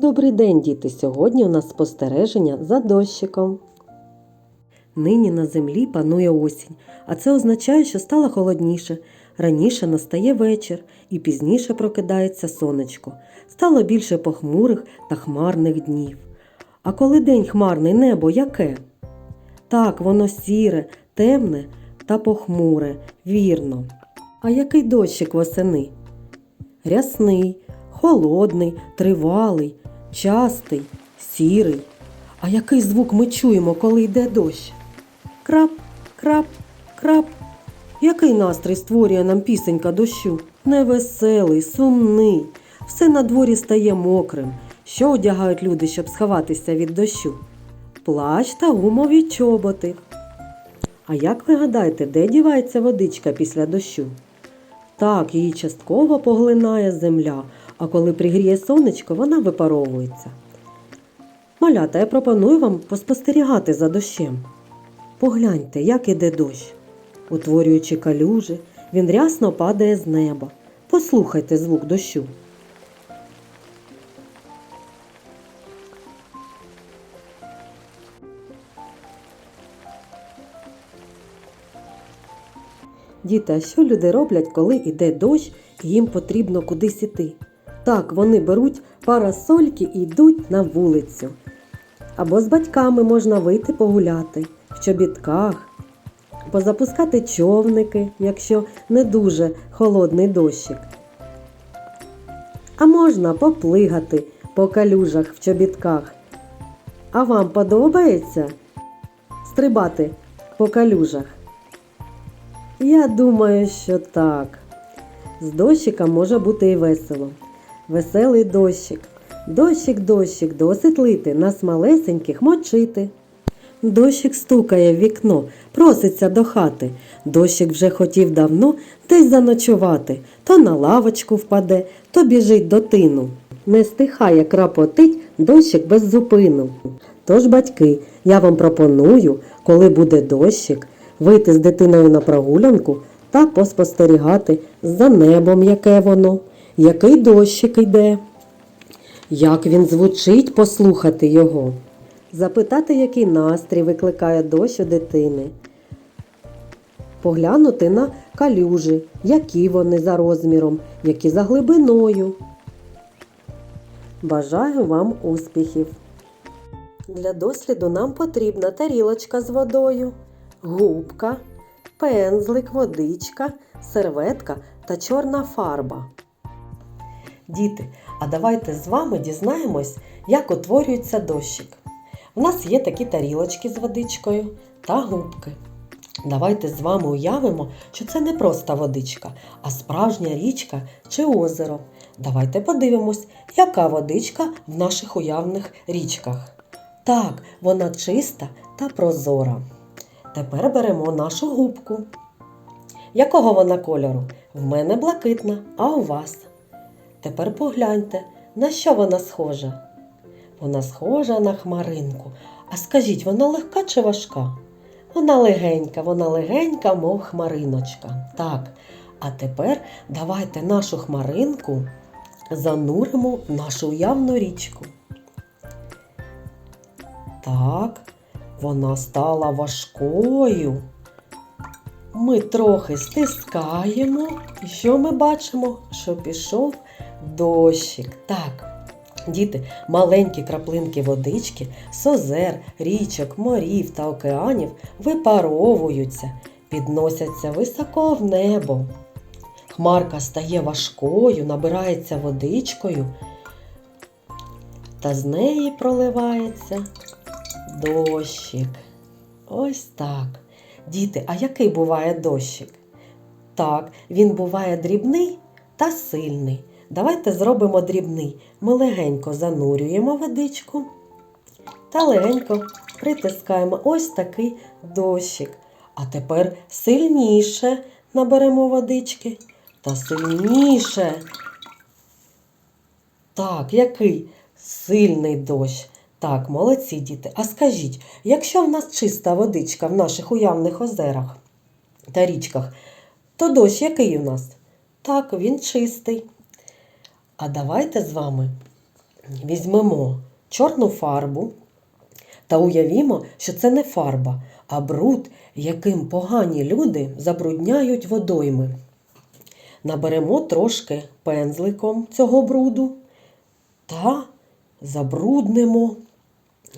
Добрий день, діти! Сьогодні у нас спостереження за дощиком. Нині на землі панує осінь, а це означає, що стало холодніше. Раніше настає вечір і пізніше прокидається сонечко. Стало більше похмурих та хмарних днів. А коли день хмарний небо яке? Так, воно сіре, темне та похмуре, вірно. А який дощик восени? Рясний, холодний, тривалий, частий, сірий. А який звук ми чуємо, коли йде дощ? Крап, крап, крап. Який настрій створює нам пісенька дощу? Невеселий, сумний. Все на дворі стає мокрим. Що одягають люди, щоб сховатися від дощу? Плащ та гумові чоботи. А як ви гадаєте, де дівається водичка після дощу? Так, її частково поглинає земля, а коли пригріє сонечко, вона випаровується. Малята, я пропоную вам поспостерігати за дощем. Погляньте, як іде дощ. Утворюючи калюжі, він рясно падає з неба. Послухайте звук дощу. Діти, а що люди роблять, коли йде дощ і їм потрібно кудись іти? Так, вони беруть парасольки і йдуть на вулицю. Або з батьками можна вийти погуляти в чобітках, позапускати човники, якщо не дуже холодний дощик. А можна поплигати по калюжах в чобітках. А вам подобається стрибати по калюжах? Я думаю, що так. З дощика може бути і весело. Веселий дощик. Дощик, дощик, досить лити, нас малесеньких мочити. Дощик стукає в вікно, проситься до хати. Дощик вже хотів давно десь заночувати, то на лавочку впаде, то біжить до тину. Не стихає крапотить дощик без зупину. Тож, батьки, я вам пропоную, коли буде дощик, вийти з дитиною на прогулянку та поспостерігати за небом, яке воно, який дощик йде, як він звучить, послухати його, запитати, який настрій викликає дощ у дитини, поглянути на калюжі, які вони за розміром, які за глибиною. Бажаю вам успіхів! Для досліду нам потрібна тарілочка з водою, губка, пензлик, водичка, серветка та чорна фарба. Діти, а давайте з вами дізнаємось, як утворюється дощик. У нас є такі тарілочки з водичкою та губки. Давайте з вами уявимо, що це не просто водичка, а справжня річка чи озеро. Давайте подивимось, яка водичка в наших уявних річках. Так, вона чиста та прозора. Тепер беремо нашу губку. Якого вона кольору? В мене блакитна, а у вас? Тепер погляньте, на що вона схожа. Вона схожа на хмаринку. А скажіть, вона легка чи важка? Вона легенька, вона легенька, мов хмариночка. Так. А тепер давайте нашу хмаринку зануримо в нашу уявну річку. Так, вона стала важкою. Ми трохи стискаємо, і що ми бачимо? Що пішов дощик. Так, діти, маленькі краплинки водички, з озер, річок, морів та океанів випаровуються, підносяться високо в небо. Хмарка стає важкою, набирається водичкою, та з неї проливається дощик. Ось так. Діти, а який буває дощик? Так, він буває дрібний та сильний. Давайте зробимо дрібний. Ми легенько занурюємо водичку та легенько притискаємо ось такий дощик. А тепер сильніше наберемо водички та сильніше. Так, який сильний дощ. Так, молодці діти. А скажіть, якщо в нас чиста водичка в наших уявних озерах та річках, то дощ який у нас? Так, він чистий. А давайте з вами візьмемо чорну фарбу та уявімо, що це не фарба, а бруд, яким погані люди забрудняють водойми. Наберемо трошки пензликом цього бруду та забруднимо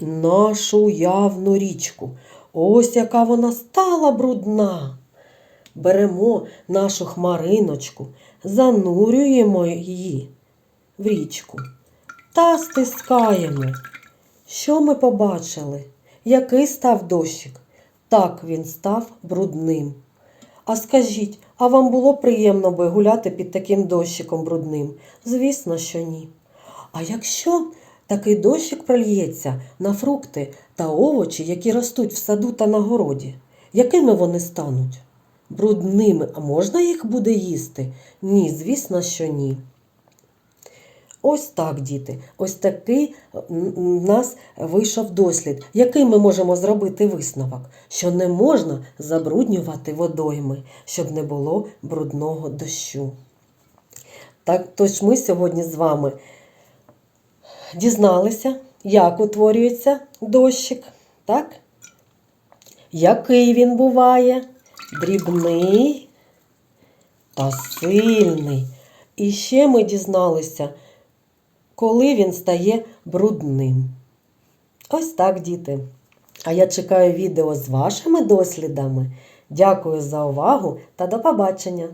нашу явну річку. Ось яка вона стала брудна. Беремо нашу хмариночку, занурюємо її в річку та стискаємо. Що ми побачили? Який став дощик? Так він став брудним. А скажіть, а вам було приємно би гуляти під таким дощиком брудним? Звісно, що ні. А якщо такий дощик прольється на фрукти та овочі, які ростуть в саду та на городі, якими вони стануть? Брудними, а можна їх буде їсти? Ні, звісно, що ні. Ось так, діти. Ось такий в нас вийшов дослід. Який ми можемо зробити висновок? Що не можна забруднювати водойми, щоб не було брудного дощу. Так, тож ми сьогодні з вами дізналися, як утворюється дощик, так? Який він буває? Дрібний та сильний. І ще ми дізналися, коли він стає брудним. Ось так, діти. А я чекаю відео з вашими дослідами. Дякую за увагу та до побачення!